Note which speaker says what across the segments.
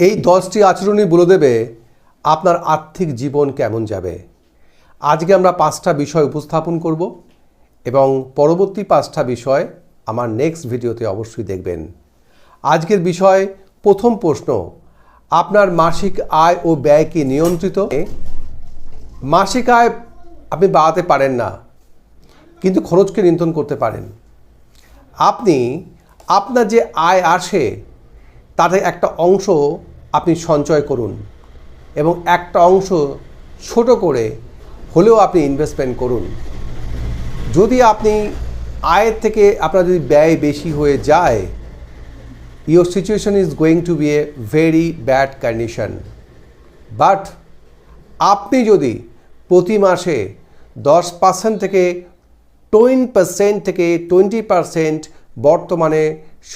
Speaker 1: এই দশটি আচরণই বলে দেবে আপনার আর্থিক জীবন কেমন যাবে। আজকে আমরা পাঁচটা বিষয় উপস্থাপন করব এবং পরবর্তী পাঁচটা বিষয় আমার নেক্সট ভিডিওতে অবশ্যই দেখবেন। আজকের বিষয় প্রথম প্রশ্ন, আপনার মাসিক আয় ও ব্যয় কি নিয়ন্ত্রিত? মাসিক আয় আপনি বাড়াতে পারেন না, কিন্তু খরচকে নিয়ন্ত্রণ করতে পারেন। আপনি আপনার যে আয় আসে তাতে একটা অংশ আপনি সঞ্চয় করুন এবং একটা অংশ ছোট করে হলেও আপনি ইনভেস্টমেন্ট করুন। যদি আপনি আয়ের থেকে আপনার যদি ব্যয় বেশি হয়ে যায় your situation is going to be a very bad condition but আপনি যদি প্রতি মাসে দশ পার্সেন্ট থেকে টোয়েন্টি পার্সেন্ট থেকে টোয়েন্টি পার্সেন্ট বর্তমানে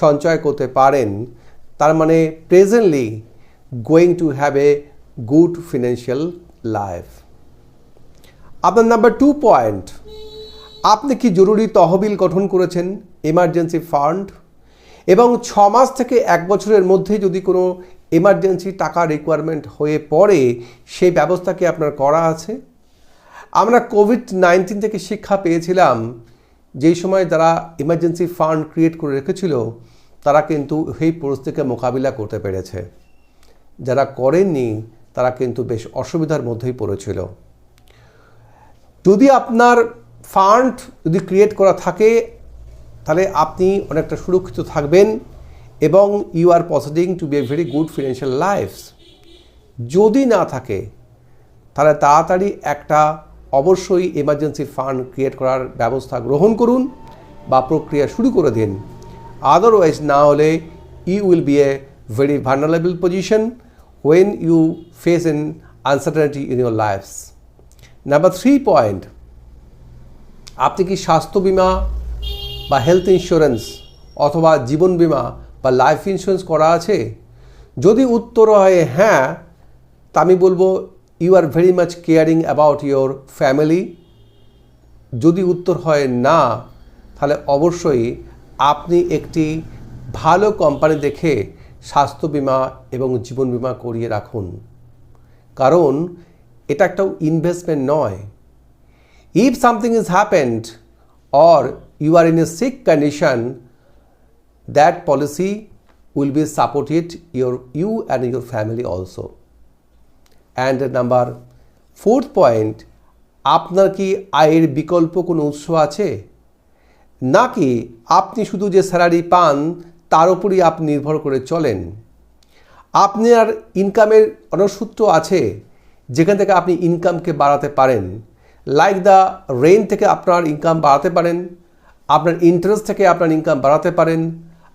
Speaker 1: সঞ্চয় করতে পারেন তার মানে presently going to have a good financial life আপনার নাম্বার টু পয়েন্ট আপনি কি জরুরি তহবিল গঠন করেছেন? এমার্জেন্সি ফান্ড এবং ছ মাস থেকে এক বছরের মধ্যে যদি কোনো এমার্জেন্সি টাকা রিকোয়ারমেন্ট হয়ে পড়ে, সেই ব্যবস্থা কি আপনার করা আছে? আমরা কোভিড নাইন্টিন থেকে শিক্ষা পেয়েছিলাম, যেই সময় যারা এমার্জেন্সি ফান্ড ক্রিয়েট করে রেখেছিল তারা কিন্তু সেই পরিস্থিতিকে মোকাবিলা করতে পেরেছে। যারা করেননি, তারা কিন্তু বেশ অসুবিধার মধ্যেই পড়েছিল। যদি আপনার ফান্ড যদি ক্রিয়েট করা থাকে, তাহলে আপনি অনেকটা সুরক্ষিত থাকবেন এবং you are proceeding to be a very good financial life যদি না থাকে, তাহলে তাড়াতাড়ি একটা অবশ্যই এমার্জেন্সি ফান্ড ক্রিয়েট করার ব্যবস্থা গ্রহণ করুন বা প্রক্রিয়া শুরু করে দিন। আদারওয়াইজ না হলে you will be a very vulnerable position when you face an uncertainty in your life's number three point আপনি কি স্বাস্থ্য বিমা বা হেলথ ইন্স্যুরেন্স অথবা জীবন বিমা বা লাইফ ইন্স্যুরেন্স করা আছে যদি উত্তর হয় হ্যাঁ তা আমি বলব you are very much caring about your family যদি উত্তর হয় না তাহলে অবশ্যই আপনি একটি ভালো কোম্পানি দেখে স্বাস্থ্য বিমা এবং জীবন বিমা করিয়ে রাখুন। কারণ এটা একটা ইনভেস্টমেন্ট নয়। If something is happened or you are in a sick condition that policy will be supported your you and your family also and number fourth point আপনার কি আয়ের বিকল্প কোনো উৎস আছে? নাকি আপনি শুধু যে স্যালারি পান, তার উপরই আপনি নির্ভর করে চলেন। আপনার ইনকামের অনসূত্র আছে, যেখান থেকে আপনি ইনকামকে বাড়াতে পারেন। লাইক দ্য রেন্ট থেকে আপনার ইনকাম বাড়াতে পারেন, আপনার ইন্টারেস্ট থেকে আপনার ইনকাম বাড়াতে পারেন,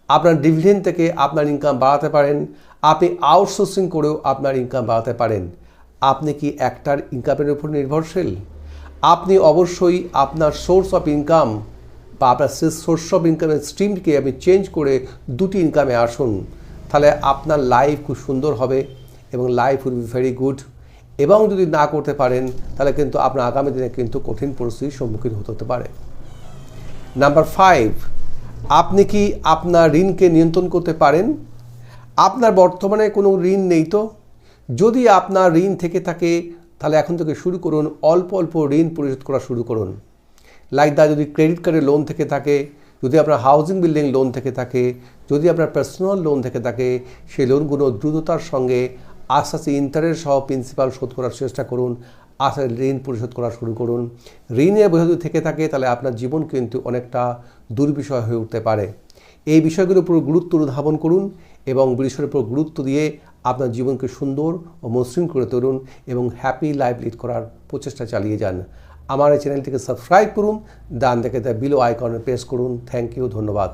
Speaker 1: আপনার ডিভিডেন্ড থেকে আপনার ইনকাম বাড়াতে পারেন, আপনি আউটসোর্সিং করেও আপনার ইনকাম বাড়াতে পারেন। আপনি কি একটার ইনকামের উপর নির্ভরশীল? আপনি অবশ্যই আপনার সোর্স অফ ইনকাম বা আপনার সোর্স অফ ইনকামের স্ট্রিমকে আপনি চেঞ্জ করে দুটি ইনকামে আসুন। তাহলে আপনার লাইফ খুব সুন্দর হবে এবং life will be very good এবং যদি না করতে পারেন, তাহলে কিন্তু আপনার আগামী দিনে কিন্তু কঠিন পরিস্থিতির সম্মুখীন হতে হতে পারে। নাম্বার ফাইভ আপনি কি আপনার ঋণকে নিয়ন্ত্রণ করতে পারেন? আপনার বর্তমানে কোনো ঋণ নেই তো? যদি আপনার ঋণ থেকে থাকে, তাহলে এখন থেকে শুরু করুন, অল্প অল্প ঋণ পরিশোধ করা শুরু করুন। লাইক দা যদি ক্রেডিট কার্ডের লোন থেকে থাকে, যদি আপনার হাউজিং বিল্ডিং লোন থেকে থাকে, যদি আপনার পার্সোনাল লোন থেকে থাকে, সেই লোনগুলো দ্রুততার সঙ্গে আস্তে আস্তে ইন্টারেস্ট সহ প্রিন্সিপাল শোধ করার চেষ্টা করুন, আস্তে ঋণ পরিশোধ করা শুরু করুন। ঋণের বোঝা যদি থেকে থাকে, তাহলে আপনার জীবন কিন্তু অনেকটা দুর্বিষয় হয়ে উঠতে পারে। এই বিষয়গুলোর উপর গুরুত্ব উদ্ভাবন করুন এবং বিষয়ের উপর গুরুত্ব দিয়ে আপনার জীবনকে সুন্দর ও মসৃণ করে তুলুন এবং হ্যাপি লাইফ লিড করার প্রচেষ্টা চালিয়ে যান। আমার এই চ্যানেলটিকে সাবস্ক্রাইব করুন ডান দ্য বিলো আইকনে প্রেস করুন। থ্যাংক ইউ ধন্যবাদ।